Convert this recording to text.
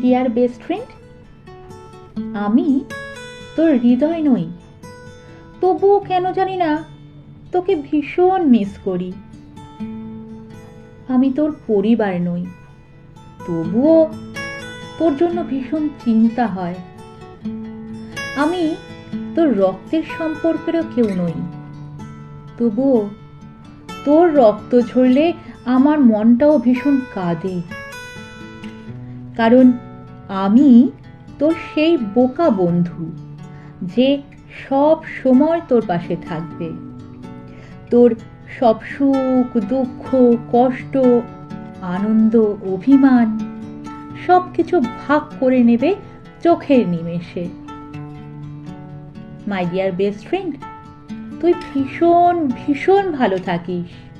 Deer best friend আমি তোর হৃদয় নই। তবুও কেন জানি না, তোকে ভীষণ মিস করি। আমি তোর পরিবার নই। তবুও তোর জন্য ভীষণ চিন্তা হয়। আমি তোর রক্তের সম্পর্কেরও কেউ নই। তবুও তোর রক্ত ঝরলে আমার মনটাও ভীষণ কাঁদে। কারণ আমি তোর সেই বোকা বন্ধু যে সব সময় তোর পাশে থাকবে। তোর সব সুখ, দুঃখ, কষ্ট, আনন্দ, অভিমান সব কিছু ভাগ করে নেবে চোখের নিমেষে। মাই ডিয়ার বেস্ট ফ্রেন্ড তুই ভীষণ ভীষণ ভালো থাকিস।